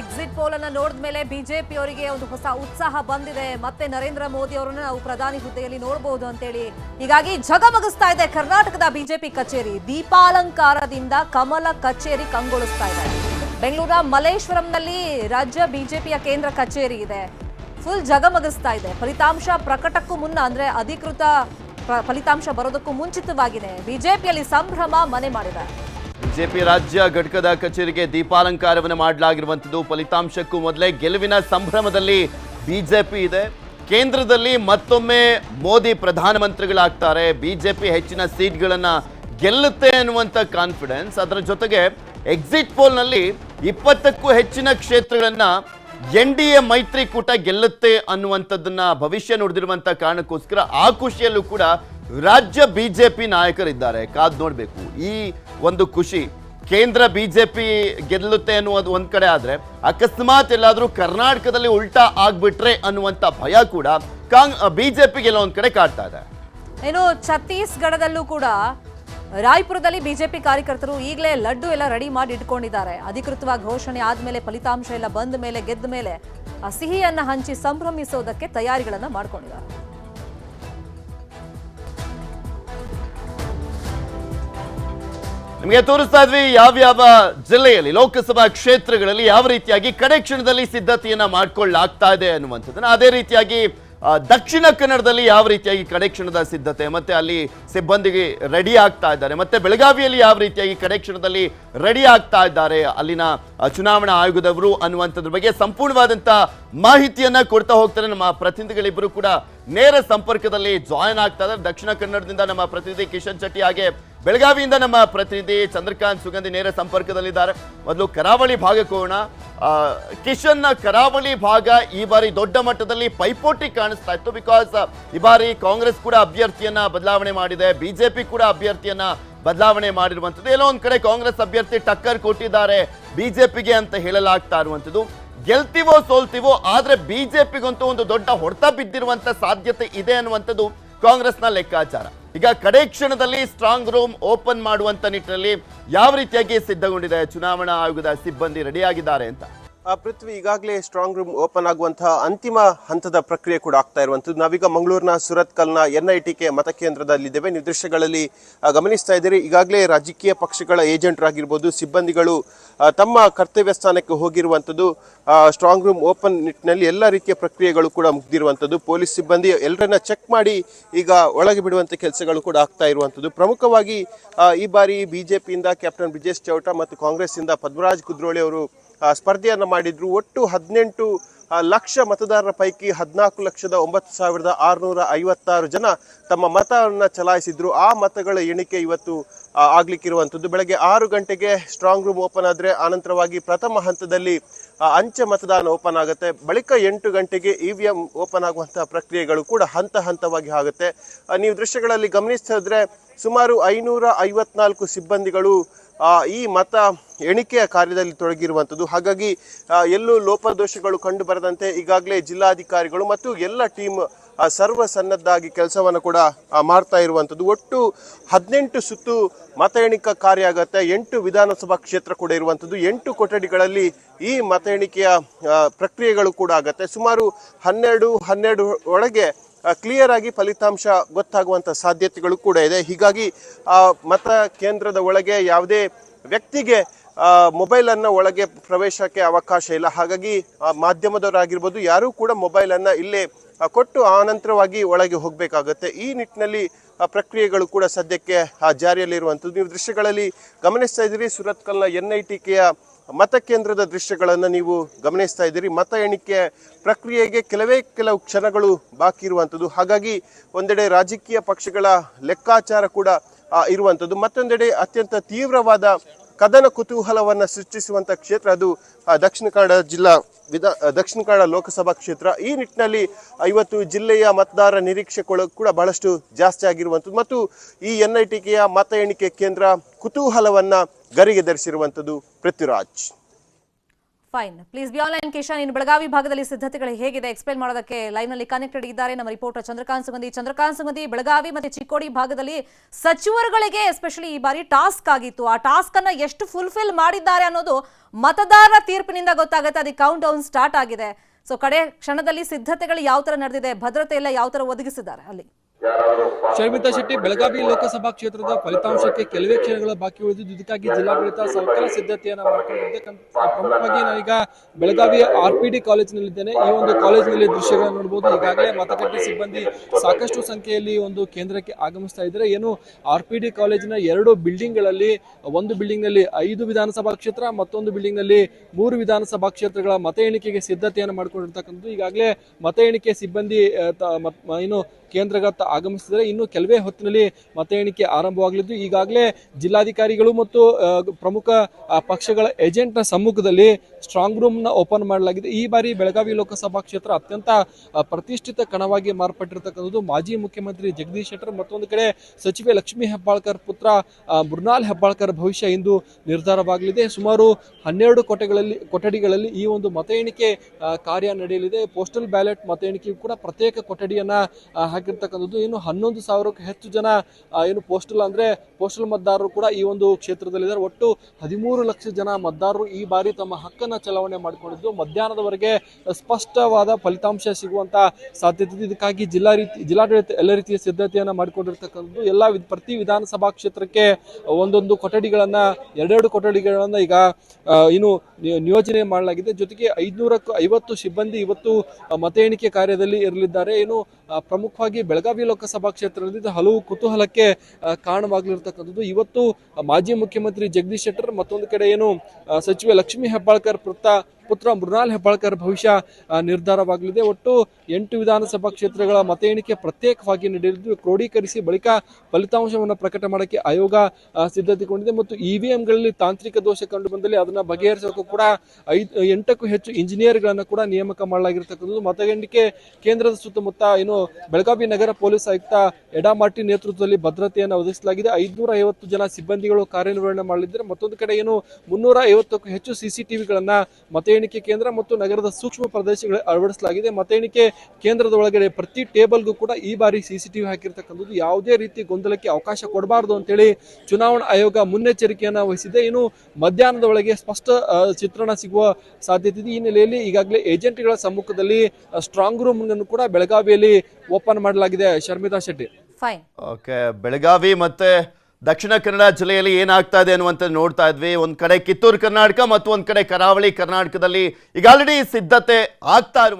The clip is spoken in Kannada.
ಎಕ್ಸಿಟ್ ಪೋಲ್ ಅನ್ನ ನೋಡಿದ ಮೇಲೆ ಬಿಜೆಪಿ ಅವರಿಗೆ ಒಂದು ಹೊಸ ಉತ್ಸಾಹ ಬಂದಿದೆ. ಮತ್ತೆ ನರೇಂದ್ರ ಮೋದಿ ಅವರನ್ನ ನಾವು ಪ್ರಧಾನಿ ಹುದ್ದೆಯಲ್ಲಿ ನೋಡಬಹುದು ಅಂತೇಳಿ. ಹೀಗಾಗಿ ಜಗಮಗಿಸ್ತಾ ಇದೆ ಕರ್ನಾಟಕದ ಬಿಜೆಪಿ ಕಚೇರಿ. ದೀಪಾಲಂಕಾರದಿಂದ ಕಮಲ ಕಚೇರಿ ಕಂಗೊಳಿಸ್ತಾ ಇದೆ. ಬೆಂಗಳೂರ ಮಲ್ಲೇಶ್ವರಂನಲ್ಲಿ ರಾಜ್ಯ ಬಿಜೆಪಿಯ ಕೇಂದ್ರ ಕಚೇರಿ ಇದೆ. ಫುಲ್ ಜಗಮಗಿಸ್ತಾ ಇದೆ. ಫಲಿತಾಂಶ ಪ್ರಕಟಕ್ಕೂ ಮುನ್ನ, ಅಂದ್ರೆ ಅಧಿಕೃತ ಫಲಿತಾಂಶ ಬರೋದಕ್ಕೂ ಮುಂಚಿತವಾಗಿದೆ. ಬಿಜೆಪಿಯಲ್ಲಿ ಸಂಭ್ರಮ ಮನೆ ಮಾಡಿದೆ ಬಿಜೆಪಿ ರಾಜ್ಯ ಘಟಕದ ಕಚೇರಿಗೆ ದೀಪಾಲಂಕಾರವನ್ನು ಮಾಡಲಾಗಿರುವಂಥದ್ದು. ಫಲಿತಾಂಶಕ್ಕೂ ಮೊದಲೇ ಗೆಲುವಿನ ಸಂಭ್ರಮದಲ್ಲಿ ಬಿಜೆಪಿ ಇದೆ. ಕೇಂದ್ರದಲ್ಲಿ ಮತ್ತೊಮ್ಮೆ ಮೋದಿ ಪ್ರಧಾನಮಂತ್ರಿಗಳಾಗ್ತಾರೆ. ಬಿಜೆಪಿ ಹೆಚ್ಚಿನ ಸೀಟ್ಗಳನ್ನು ಗೆಲ್ಲುತ್ತೆ ಅನ್ನುವಂಥ ಕಾನ್ಫಿಡೆನ್ಸ್. ಅದರ ಜೊತೆಗೆ ಎಕ್ಸಿಟ್ ಪೋಲ್ನಲ್ಲಿ ಇಪ್ಪತ್ತಕ್ಕೂ ಹೆಚ್ಚಿನ ಕ್ಷೇತ್ರಗಳನ್ನು ಎನ್ ಡಿ ಎ ಮೈತ್ರಿಕೂಟ ಗೆಲ್ಲುತ್ತೆ ಅನ್ನುವಂಥದ್ದನ್ನ ಭವಿಷ್ಯ ನುಡಿದಿರುವಂತ ಕಾರಣಕ್ಕೋಸ್ಕರ ಆ ಖುಷಿಯಲ್ಲೂ ಕೂಡ ರಾಜ್ಯ ಬಿಜೆಪಿ ನಾಯಕರಿದ್ದಾರೆ. ಕಾದ್ ನೋಡಬೇಕು. ಈ ಒಂದು ಖುಷಿ. ಕೇಂದ್ರ ಬಿಜೆಪಿ ಗೆಲ್ಲುತ್ತೆ ಅನ್ನುವುದು ಒಂದು ಕಡೆ ಆದರೆ, ಅಕಸ್ಮಾತ್ ಎಲ್ಲಾದ್ರೂ ಕರ್ನಾಟಕದಲ್ಲಿ ಉಲ್ಟಾ ಆಗ್ಬಿಟ್ರೆ ಅನ್ನುವಂತ ಭಯ ಕೂಡ ಕಾಂಗ್ ಬಿಜೆಪಿಗೆ ಎಲ್ಲ ಒಂದು ಕಡೆ ಕಾಡ್ತಾ ಇದೆ. ಏನು ಛತ್ತೀಸ್ಗಢದಲ್ಲೂ ಕೂಡ ರಾಯ್ಪುರದಲ್ಲಿ ಬಿಜೆಪಿ ಕಾರ್ಯಕರ್ತರು ಈಗಲೇ ಲಡ್ಡು ಎಲ್ಲ ರೆಡಿ ಮಾಡಿ ಇಟ್ಕೊಂಡಿದ್ದಾರೆ. ಅಧಿಕೃತವಾಗಿ ಘೋಷಣೆ ಆದ್ಮೇಲೆ, ಫಲಿತಾಂಶ ಎಲ್ಲ ಬಂದ ಮೇಲೆ ಗೆದ್ದ ಮೇಲೆ ಸಿಹಿಯನ್ನ ಹಂಚಿ ಸಂಭ್ರಮಿಸೋದಕ್ಕೆ ತಯಾರಿಗಳನ್ನ ಮಾಡ್ಕೊಂಡಿದ್ದಾರೆ. ನಿಮಗೆ ತೋರಿಸ್ತಾ ಇದ್ವಿ ಯಾವ್ಯಾವ ಜಿಲ್ಲೆಯಲ್ಲಿ, ಲೋಕಸಭಾ ಕ್ಷೇತ್ರಗಳಲ್ಲಿ ಯಾವ ರೀತಿಯಾಗಿ ಕಡೆ ಕ್ಷಣದಲ್ಲಿ ಸಿದ್ಧತೆಯನ್ನ ಮಾಡ್ಕೊಳ್ಳಾಗ್ತಾ ಇದೆ ಅನ್ನುವಂಥದ್ದನ್ನ, ಅದೇ ರೀತಿಯಾಗಿ ದಕ್ಷಿಣ ಕನ್ನಡದಲ್ಲಿ ಯಾವ ರೀತಿಯಾಗಿ ಕಡೆ ಕ್ಷಣದ ಸಿದ್ಧತೆ, ಮತ್ತೆ ಅಲ್ಲಿ ಸಿಬ್ಬಂದಿಗೆ ರೆಡಿ ಆಗ್ತಾ ಇದ್ದಾರೆ, ಮತ್ತೆ ಬೆಳಗಾವಿಯಲ್ಲಿ ಯಾವ ರೀತಿಯಾಗಿ ಕಡೆ ಕ್ಷಣದಲ್ಲಿ ರೆಡಿ ಆಗ್ತಾ ಇದ್ದಾರೆ, ಅಲ್ಲಿನ ಚುನಾವಣಾ ಆಯೋಗದವರು ಅನ್ನುವಂಥದ್ರ ಬಗ್ಗೆ ಸಂಪೂರ್ಣವಾದಂತಹ ಮಾಹಿತಿಯನ್ನ ಕೊಡ್ತಾ ಹೋಗ್ತಾರೆ. ನಮ್ಮ ಪ್ರತಿನಿಧಿಗಳಿಬ್ಬರು ಕೂಡ ನೇರ ಸಂಪರ್ಕದಲ್ಲಿ ಜಾಯಿನ್ ಆಗ್ತಾ ಇದ್ದಾರೆ. ದಕ್ಷಿಣ ಕನ್ನಡದಿಂದ ನಮ್ಮ ಪ್ರತಿನಿಧಿ ಕಿಶನ್ ಶೆಟ್ಟಿ ಹಾಗೆ ಬೆಳಗಾವಿಯಿಂದ ನಮ್ಮ ಪ್ರತಿನಿಧಿ ಚಂದ್ರಕಾಂತ್ ಸುಗಂಧಿ ನೇರ ಸಂಪರ್ಕದಲ್ಲಿದ್ದಾರೆ. ಮೊದಲು ಕರಾವಳಿ ಭಾಗಕ್ಕೆ ಹೋಗೋಣ. ಕಿಶನ್ ಕಿಶನ್ನ ಕರಾವಳಿ ಭಾಗ ಈ ಬಾರಿ ದೊಡ್ಡ ಮಟ್ಟದಲ್ಲಿ ಪೈಪೋಟಿ ಕಾಣಿಸ್ತಾ ಇತ್ತು. ಬಿಕಾಸ್ ಈ ಬಾರಿ ಕಾಂಗ್ರೆಸ್ ಕೂಡ ಅಭ್ಯರ್ಥಿಯನ್ನ ಬದಲಾವಣೆ ಮಾಡಿದೆ. ಬಿಜೆಪಿ ಕೂಡ ಅಭ್ಯರ್ಥಿಯನ್ನ ಬದಲಾವಣೆ ಮಾಡಿರುವಂಥದ್ದು. ಎಲ್ಲೋ ಒಂದು ಕಡೆ ಕಾಂಗ್ರೆಸ್ ಅಭ್ಯರ್ಥಿ ಟಕ್ಕರ್ ಕೊಟ್ಟಿದ್ದಾರೆ. ಬಿಜೆಪಿಗೆ ಅಂತ ಹೇಳಲಾಗ್ತಾ ಇರುವಂಥದ್ದು. ಗೆಲ್ತೀವೋ ಸೋಲ್ತೀವೋ, ಆದರೆ ಬಿಜೆಪಿಗಂತೂ ಒಂದು ದೊಡ್ಡ ಹೊಡೆತ ಬಿದ್ದಿರುವಂತ ಸಾಧ್ಯತೆ ಇದೆ ಅನ್ನುವಂಥದ್ದು ಕಾಂಗ್ರೆಸ್ನ ಲೆಕ್ಕಾಚಾರ. ಈಗ ಕಡೆ ಕ್ಷಣದಲ್ಲಿ ಸ್ಟ್ರಾಂಗ್ ರೂಮ್ ಓಪನ್ ಮಾಡುವಂತ ನಿಟ್ಟಿನಲ್ಲಿ ಯಾವ ರೀತಿಯಾಗಿ ಸಿದ್ಧಗೊಂಡಿದೆ ಚುನಾವಣಾ ಆಯೋಗದ ಸಿಬ್ಬಂದಿ ರೆಡಿಯಾಗಿದ್ದಾರೆ ಅಂತ? ಪೃಥ್ವಿ ಈಗಾಗಲೇ ಸ್ಟ್ರಾಂಗ್ ರೂಮ್ ಓಪನ್ ಆಗುವಂತಹ ಅಂತಿಮ ಹಂತದ ಪ್ರಕ್ರಿಯೆ ಕೂಡ ಆಗ್ತಾ ಇರುವಂಥದ್ದು. ನಾವೀಗ ಮಂಗಳೂರಿನ ಸುರತ್ಕಲ್ನ ಎನ್ ಐ ಟಿ ಕೆ ಮತಕೇಂದ್ರದಲ್ಲಿದ್ದೇವೆ. ನೀವು ದೃಶ್ಯಗಳಲ್ಲಿ ಗಮನಿಸ್ತಾ ಇದ್ದೀರಿ. ಈಗಾಗಲೇ ರಾಜಕೀಯ ಪಕ್ಷಗಳ ಏಜೆಂಟರಾಗಿರ್ಬೋದು ಸಿಬ್ಬಂದಿಗಳು ತಮ್ಮ ಕರ್ತವ್ಯ ಸ್ಥಾನಕ್ಕೆ ಹೋಗಿರುವಂಥದ್ದು ಸ್ಟ್ರಾಂಗ್ ರೂಮ್ ಓಪನ್ ನಿಟ್ಟಿನಲ್ಲಿ ಎಲ್ಲ ರೀತಿಯ ಪ್ರಕ್ರಿಯೆಗಳು ಕೂಡ ಮುಗ್ದಿರುವಂಥದ್ದು. ಪೊಲೀಸ್ ಸಿಬ್ಬಂದಿ ಎಲ್ಲರನ್ನ ಚೆಕ್ ಮಾಡಿ ಈಗ ಒಳಗೆ ಬಿಡುವಂಥ ಕೆಲಸಗಳು ಕೂಡ ಆಗ್ತಾ ಇರುವಂಥದ್ದು. ಪ್ರಮುಖವಾಗಿ ಈ ಬಾರಿ ಬಿಜೆಪಿಯಿಂದ ಕ್ಯಾಪ್ಟನ್ ಬ್ರಿಜೇಶ್ ಚೌಟ ಮತ್ತು ಕಾಂಗ್ರೆಸ್ಸಿಂದ ಪದ್ಮರಾಜ್ ಕುದ್ರೋಳಿ ಅವರು ಸ್ಪರ್ಧೆಯನ್ನ ಮಾಡಿದ್ರು. ಒಟ್ಟು ಹದಿನೆಂಟು ಲಕ್ಷ ಮತದಾರರ ಪೈಕಿ ಹದಿನಾಲ್ಕು ಲಕ್ಷದ ಒಂಬತ್ತು ಸಾವಿರದ ಆರುನೂರ ಐವತ್ತಾರು ಜನ ತಮ್ಮ ಮತವನ್ನು ಚಲಾಯಿಸಿದ್ರು. ಆ ಮತಗಳ ಎಣಿಕೆ ಇವತ್ತು ಆಗ್ಲಿಕ್ಕಿರುವಂಥದ್ದು. ಬೆಳಗ್ಗೆ ಆರು ಗಂಟೆಗೆ ಸ್ಟ್ರಾಂಗ್ ರೂಮ್ ಓಪನ್ ಆದರೆ ಆನಂತರವಾಗಿ ಪ್ರಥಮ ಹಂತದಲ್ಲಿ ಅಂಚೆ ಮತದಾನ ಓಪನ್ ಆಗುತ್ತೆ. ಬಳಿಕ ಎಂಟು ಗಂಟೆಗೆ ಇ ವಿ ಎಂ ಓಪನ್ ಆಗುವಂತಹ ಪ್ರಕ್ರಿಯೆಗಳು ಕೂಡ ಹಂತ ಹಂತವಾಗಿ ಆಗುತ್ತೆ. ನೀವು ದೃಶ್ಯಗಳಲ್ಲಿ ಗಮನಿಸ್ತಾ ಇದ್ರೆ ಸುಮಾರು ಐನೂರ ಐವತ್ನಾಲ್ಕು ಸಿಬ್ಬಂದಿಗಳು ಈ ಮತ ಎಣಿಕೆಯ ಕಾರ್ಯದಲ್ಲಿ ತೊಡಗಿರುವಂಥದ್ದು. ಹಾಗಾಗಿ ಎಲ್ಲೂ ಲೋಪದೋಷಗಳು ಕಂಡು ಬರದಂತೆ ಈಗಾಗಲೇ ಜಿಲ್ಲಾಧಿಕಾರಿಗಳು ಮತ್ತು ಎಲ್ಲ ಟೀಮ್ ಸರ್ವ ಸನ್ನದ್ಧಾಗಿ ಕೆಲಸವನ್ನು ಕೂಡ ಮಾಡ್ತಾ ಇರುವಂಥದ್ದು. ಒಟ್ಟು ಹದಿನೆಂಟು ಸುತ್ತು ಮತ ಎಣಿಕಾ ಕಾರ್ಯ ಆಗತ್ತೆ ಎಂಟು ವಿಧಾನಸಭಾ ಕ್ಷೇತ್ರ ಕೂಡ ಇರುವಂಥದ್ದು. ಎಂಟು ಕೊಠಡಿಗಳಲ್ಲಿ ಈ ಮತ ಎಣಿಕೆಯ ಪ್ರಕ್ರಿಯೆಗಳು ಕೂಡ ಆಗತ್ತೆ. ಸುಮಾರು ಹನ್ನೆರಡು ಹನ್ನೆರಡು ಒಳಗೆ ಕ್ಲಿಯರ್ ಆಗಿ ಫಲಿತಾಂಶ ಗೊತ್ತಾಗುವಂಥ ಸಾಧ್ಯತೆಗಳು ಕೂಡ ಇದೆ. ಹೀಗಾಗಿ ಮತ ಕೇಂದ್ರದ ಒಳಗೆ ಯಾವುದೇ ವ್ಯಕ್ತಿಗೆ ಮೊಬೈಲನ್ನು ಒಳಗೆ ಪ್ರವೇಶಕ್ಕೆ ಅವಕಾಶ ಇಲ್ಲ. ಹಾಗಾಗಿ ಮಾಧ್ಯಮದವರಾಗಿರ್ಬೋದು, ಯಾರೂ ಕೂಡ ಮೊಬೈಲ್ ಅನ್ನ ಇಲ್ಲೇ ಕೊಟ್ಟು ಆನಂತರವಾಗಿ ಒಳಗೆ ಹೋಗಬೇಕಾಗತ್ತೆ. ಈ ನಿಟ್ಟಿನಲ್ಲಿ ಪ್ರಕ್ರಿಯೆಗಳು ಕೂಡ ಸದ್ಯಕ್ಕೆ ಜಾರಿಯಲ್ಲಿರುವಂಥದ್ದು. ನೀವು ದೃಶ್ಯಗಳಲ್ಲಿ ಗಮನಿಸ್ತಾ ಇದ್ದೀರಿ, ಸುರತ್ಕಲ್ನ ಎನ್ ಐ ಟಿ ಕೆಯ ಮತಕೇಂದ್ರದ ದೃಶ್ಯಗಳನ್ನು ನೀವು ಗಮನಿಸ್ತಾ ಇದ್ದೀರಿ. ಮತ ಎಣಿಕೆ ಪ್ರಕ್ರಿಯೆಗೆ ಕೆಲವೇ ಕೆಲವು ಕ್ಷಣಗಳು ಬಾಕಿ ಇರುವಂಥದ್ದು. ಹಾಗಾಗಿ ಒಂದೆಡೆ ರಾಜಕೀಯ ಪಕ್ಷಗಳ ಲೆಕ್ಕಾಚಾರ ಕೂಡ ಇರುವಂಥದ್ದು. ಮತ್ತೊಂದೆಡೆ ಅತ್ಯಂತ ತೀವ್ರವಾದ ಕದನ ಕುತೂಹಲವನ್ನು ಸೃಷ್ಟಿಸುವಂಥ ಕ್ಷೇತ್ರ ಅದು ದಕ್ಷಿಣ ಕನ್ನಡ ಜಿಲ್ಲಾ ವಿಧ ದಕ್ಷಿಣ ಕನ್ನಡ ಲೋಕಸಭಾ ಕ್ಷೇತ್ರ. ಈ ನಿಟ್ಟಿನಲ್ಲಿ ಇವತ್ತು ಜಿಲ್ಲೆಯ ಮತದಾರ ನಿರೀಕ್ಷೆಗಳು ಕೂಡ ಬಹಳಷ್ಟು ಜಾಸ್ತಿ ಆಗಿರುವಂಥದ್ದು. ಮತ್ತು ಈ ಎನ್ ಐ ಟಿಕೆಯ ಮತ ಎಣಿಕೆ ಕೇಂದ್ರ ಕುತೂಹಲವನ್ನ ಗರಿಗೆ ಧರಿಸಿರುವಂಥದ್ದು Prithviraj. Fine please be online Kishan ಇನ್ನು ಬೆಳಗಾವಿ ಭಾಗದಲ್ಲಿ ಸಿದ್ಧತೆಗಳು ಹೇಗಿದೆ? ಎಕ್ಸ್ಪ್ಲೈನ್ ಮಾಡೋದಕ್ಕೆ ಲೈವ್ನಲ್ಲಿ ಕನೆಕ್ಟೆಡ್ ಇದ್ದಾರೆ ನಮ್ಮ ರಿಪೋರ್ಟರ್ ಚಂದ್ರಕಾಂತ್ ಸುಗಂಧಿ. ಚಂದ್ರಕಾಂತ್ ಸುಗಂಧಿ ಬೆಳಗಾವಿ ಮತ್ತೆ ಚಿಕ್ಕೋಡಿ ಭಾಗದಲ್ಲಿ ಸಚಿವರುಗಳಿಗೆ ಎಸ್ಪೆಷಲಿ ಈ ಬಾರಿ ಟಾಸ್ಕ್ ಆಗಿತ್ತು. ಆ ಟಾಸ್ಕ್ ಅನ್ನ ಎಷ್ಟು ಫುಲ್ಫಿಲ್ ಮಾಡಿದ್ದಾರೆ ಅನ್ನೋದು ಮತದಾರರ ತೀರ್ಪಿನಿಂದ ಗೊತ್ತಾಗುತ್ತೆ. ಅದಕ್ಕೆ ಕೌಂಟ್ ಡೌನ್ ಸ್ಟಾರ್ಟ್ ಆಗಿದೆ. ಸೊ ಕಡೆ ಕ್ಷಣದಲ್ಲಿ ಸಿದ್ಧತೆಗಳು ಯಾವ ತರ ನಡೆದಿದೆ ಭದ್ರತೆ ಎಲ್ಲ ಯಾವ ತರ ಒದಗಿಸಿದ್ದಾರೆ ಅಲ್ಲಿ? ಶರ್ಮಿತಾ ಶೆಟ್ಟಿ ಬೆಳಗಾವಿ ಲೋಕಸಭಾ ಕ್ಷೇತ್ರದ ಫಲಿತಾಂಶಕ್ಕೆ ಕೆಲವೇ ಕ್ಷಣಗಳ ಬಾಕಿ ಉಳಿದಿದ್ದು ಇದಕ್ಕಾಗಿ ಜಿಲ್ಲಾಡಳಿತ ಸಕಲ ಸಿದ್ಧತೆಯನ್ನ ಮಾಡಿಕೊಂಡಿದ್ದೆ ಪ್ರಮುಖವಾಗಿ ನಾನೀಗ ಬೆಳಗಾವಿಯ ಆರ್ ಪಿ ಡಿ ಕಾಲೇಜಿನಲ್ಲಿದ್ದೇನೆ. ಈ ಒಂದು ಕಾಲೇಜಿನಲ್ಲಿ ದೃಶ್ಯಗಳನ್ನು ನೋಡಬಹುದು ಈಗಾಗಲೇ ಮತಗಟ್ಟೆ ಸಿಬ್ಬಂದಿ ಸಾಕಷ್ಟು ಸಂಖ್ಯೆಯಲ್ಲಿ ಒಂದು ಕೇಂದ್ರಕ್ಕೆ ಆಗಮಿಸ್ತಾ ಇದ್ದಾರೆ. ಏನು ಆರ್ ಪಿ ಡಿ ಕಾಲೇಜಿನ ಎರಡು ಬಿಲ್ಡಿಂಗ್ಗಳಲ್ಲಿ ಒಂದು ಬಿಲ್ಡಿಂಗ್ನಲ್ಲಿ ಐದು ವಿಧಾನಸಭಾ ಕ್ಷೇತ್ರ ಮತ್ತೊಂದು ಬಿಲ್ಡಿಂಗ್ನಲ್ಲಿ ಮೂರು ವಿಧಾನಸಭಾ ಕ್ಷೇತ್ರಗಳ ಮತ ಎಣಿಕೆಗೆ ಸಿದ್ಧತೆಯನ್ನು ಮಾಡಿಕೊಂಡಿರ್ತಕ್ಕಂಥದ್ದು. ಈಗಾಗಲೇ ಮತ ಎಣಿಕೆ ಸಿಬ್ಬಂದಿ ಏನು ಕೇಂದ್ರಗತ್ತ ಆಗಮಿಸಿದರೆ ಇನ್ನು ಕೆಲವೇ ಹೊತ್ತಿನಲ್ಲಿ ಮತ ಎಣಿಕೆ ಆರಂಭವಾಗಲಿದ್ದು ಈಗಾಗಲೇ ಜಿಲ್ಲಾಧಿಕಾರಿಗಳು ಮತ್ತು ಪ್ರಮುಖ ಪಕ್ಷಗಳ ಏಜೆಂಟ್ನ ಸಮ್ಮುಖದಲ್ಲಿ ಸ್ಟ್ರಾಂಗ್ ರೂಮ್ನ ಓಪನ್ ಮಾಡಲಾಗಿದೆ. ಈ ಬಾರಿ ಬೆಳಗಾವಿ ಲೋಕಸಭಾ ಕ್ಷೇತ್ರ ಅತ್ಯಂತ ಪ್ರತಿಷ್ಠಿತ ಕಣವಾಗಿ ಮಾರ್ಪಟ್ಟಿರತಕ್ಕಂಥದ್ದು ಮಾಜಿ ಮುಖ್ಯಮಂತ್ರಿ ಜಗದೀಶ್ ಶೆಟ್ಟರ್ ಮತ್ತೊಂದು ಕಡೆ ಸಚಿವೆ ಲಕ್ಷ್ಮೀ ಹೆಬ್ಬಾಳ್ಕರ್ ಪುತ್ರ ಮೃಣಾಲ್ ಹೆಬ್ಬಾಳ್ಕರ್ ಭವಿಷ್ಯ ಇಂದು ನಿರ್ಧಾರವಾಗಲಿದೆ. ಸುಮಾರು ಹನ್ನೆರಡು ಕೊಠೆಗಳಲ್ಲಿ ಕೊಠಡಿಗಳಲ್ಲಿ ಈ ಒಂದು ಮತ ಎಣಿಕೆ ಕಾರ್ಯ ನಡೆಯಲಿದೆ. ಪೋಸ್ಟಲ್ ಬ್ಯಾಲೆಟ್ ಮತ ಎಣಿಕೆಯು ಕೂಡ ಪ್ರತ್ಯೇಕ ಕೊಠಡಿಯನ್ನ ಆ, ಹಾಕಿರ್ತಕ್ಕಂಥದ್ದು ಇನ್ನು ಹನ್ನೊಂದು ಸಾವಿರಕ್ಕೂ ಹೆಚ್ಚು ಜನ ಏನು ಪೋಸ್ಟಲ್ ಅಂದ್ರೆ ಪೋಸ್ಟಲ್ ಮತದಾರರು ಕೂಡ ಈ ಒಂದು ಕ್ಷೇತ್ರದಲ್ಲಿದ್ದಾರೆ. ಒಟ್ಟು ಹದಿಮೂರು ಲಕ್ಷ ಜನ ಮತದಾರರು ಈ ಬಾರಿ ತಮ್ಮ ಹಕ್ಕನ್ನ ಚಲಾವಣೆ ಮಾಡಿಕೊಂಡಿದ್ದು. ಮಧ್ಯಾಹ್ನದವರೆಗೆ ಸ್ಪಷ್ಟವಾದ ಫಲಿತಾಂಶ ಸಿಗುವಂತ ಸಾಧ್ಯತೆ ಇದೆ. ಇದಕ್ಕಾಗಿ ಜಿಲ್ಲಾ ರೀತಿ ಜಿಲ್ಲಾಡಳಿತ ಎಲ್ಲ ರೀತಿಯ ಸಿದ್ಧತೆಯನ್ನ ಮಾಡಿಕೊಂಡಿರ್ತಕ್ಕಂಥದ್ದು. ಎಲ್ಲ ಪ್ರತಿ ವಿಧಾನಸಭಾ ಕ್ಷೇತ್ರಕ್ಕೆ ಒಂದೊಂದು ಕೊಠಡಿಗಳನ್ನ ಎರಡೆರಡು ಕೊಠಡಿಗಳನ್ನ ಈಗ ಏನು ನಿಯೋಜನೆ ಮಾಡಲಾಗಿದೆ. ಜೊತೆಗೆ ಐದ್ನೂರಕ್ಕೂ ಐವತ್ತು ಸಿಬ್ಬಂದಿ ಇವತ್ತು ಮತ ಎಣಿಕೆ ಕಾರ್ಯದಲ್ಲಿ ಇರಲಿದ್ದಾರೆ. ಏನು ಆ, ಪ್ರಮುಖವಾಗಿ ಬೆಳಗಾವಿ ಲೋಕಸಭಾ ಕ್ಷೇತ್ರದಲ್ಲಿ ಹಲವು ಕುತೂಹಲಕ್ಕೆ ಕಾರಣವಾಗಲಿರ್ತಕ್ಕಂಥದ್ದು. ಇವತ್ತು ಮಾಜಿ ಮುಖ್ಯಮಂತ್ರಿ ಜಗದೀಶ್ ಶೆಟ್ಟರ್ ಮತ್ತೊಂದು ಕಡೆ ಏನು ಸಚಿವೆ ಲಕ್ಷ್ಮೀ ಹೆಬ್ಬಾಳ್ಕರ್ ಪುತ್ರ ಪುತ್ರ ಮೃಣಾಲ್ ಹೆಬ್ಬಾಳ್ಕರ್ ಭವಿಷ್ಯ ನಿರ್ಧಾರವಾಗಲಿದೆ. ಒಟ್ಟು ಎಂಟು ವಿಧಾನಸಭಾ ಕ್ಷೇತ್ರಗಳ ಮತ ಎಣಿಕೆ ಪ್ರತ್ಯೇಕವಾಗಿ ನಡೆಯಲಿದ್ದು ಕ್ರೋಢೀಕರಿಸಿ ಬಳಿಕ ಫಲಿತಾಂಶವನ್ನು ಪ್ರಕಟ ಮಾಡೋಕ್ಕೆ ಆಯೋಗ ಸಿದ್ಧತೆಗೊಂಡಿದೆ. ಮತ್ತು ಇವಿಎಂಗಳಲ್ಲಿ ತಾಂತ್ರಿಕ ದೋಷ ಕಂಡು ಬಂದಲ್ಲಿ ಅದನ್ನು ಬಗೆಹರಿಸೋಕ್ಕೂ ಕೂಡ ಐದು, ಎಂಟಕ್ಕೂ ಹೆಚ್ಚು ಇಂಜಿನಿಯರ್ಗಳನ್ನು ಕೂಡ ನೇಮಕ ಮಾಡಲಾಗಿರ್ತಕ್ಕಂಥದ್ದು. ಮತ ಎಣಿಕೆ ಕೇಂದ್ರದ ಸುತ್ತಮುತ್ತ ಏನು ಬೆಳಗಾವಿ ನಗರ ಪೊಲೀಸ್ ಆಯುಕ್ತ ಎಡಾಮಾಟಿ ನೇತೃತ್ವದಲ್ಲಿ ಭದ್ರತೆಯನ್ನು ಒದಗಿಸಲಾಗಿದೆ. ಐದುನೂರ ಐವತ್ತು ಜನ ಸಿಬ್ಬಂದಿಗಳು ಕಾರ್ಯನಿರ್ವಹಣೆ ಮಾಡಲಿದ್ದಾರೆ ಮತ್ತೊಂದು ಕಡೆ ಏನು ಮುನ್ನೂರ ಐವತ್ತಕ್ಕೂ ಹೆಚ್ಚು ಸಿಸಿಟಿವಿಗಳನ್ನ ಮತ ಎಣಿಕೆ ಕೇಂದ್ರ ಮತ್ತು ನಗರದ ಸೂಕ್ಷ್ಮ ಪ್ರದೇಶಗಳ ಅಳವಡಿಸಲಾಗಿದೆ. ಮತ ಎಣಿಕೆ ಕೇಂದ್ರದ ಒಳಗಡೆ ಪ್ರತಿ ಟೇಬಲ್ಗೂ ಕೂಡ ಈ ಬಾರಿ ಸಿಸಿಟಿವಿ ಹಾಕಿರ್ತಕ್ಕಂಥದ್ದು ಯಾವುದೇ ರೀತಿ ಗೊಂದಲಕ್ಕೆ ಅವಕಾಶ ಕೊಡಬಾರದು ಅಂತೇಳಿ ಚುನಾವಣಾ ಆಯೋಗ ಮುನ್ನೆಚ್ಚರಿಕೆಯನ್ನು ವಹಿಸಿದೆ. ಇನ್ನು ಮಧ್ಯಾಹ್ನದ ಒಳಗೆ ಸ್ಪಷ್ಟ ಚಿತ್ರಣ ಸಿಗುವ ಸಾಧ್ಯತೆ ಇದೆ. ಈ ನೆಲೆಯಲ್ಲಿ ಈಗಾಗಲೇ ಏಜೆಂಟ್ಗಳ ಸಮ್ಮುಖದಲ್ಲಿ ಸ್ಟ್ರಾಂಗ್ ರೂಮ್ ಅನ್ನು ಕೂಡ ಬೆಳಗಾವಿಯಲ್ಲಿ ಓಪನ್ ಮಾಡಲಾಗಿದೆ. ಶರ್ಮಿತಾ ಶೆಟ್ಟಿ. ಫೈನ್. ಓಕೆ ಬೆಳಗಾವಿ ಮತ್ತೆ ದಕ್ಷಿಣ ಕನ್ನಡ ಜಿಲ್ಲೆಯಲ್ಲಿ ಏನಾಗ್ತಾ ಇದೆ ಅನ್ನುವಂತ ನೋಡ್ತಾ ಇದ್ವಿ. ಒಂದ್ ಕಡೆ ಕಿತ್ತೂರು ಕರ್ನಾಟಕ ಮತ್ತು ಒಂದ್ ಕಡೆ ಕರಾವಳಿ ಕರ್ನಾಟಕದಲ್ಲಿ ಈಗ ಆಲ್ರೆಡಿ ಸಿದ್ಧತೆ ಆಗ್ತಾ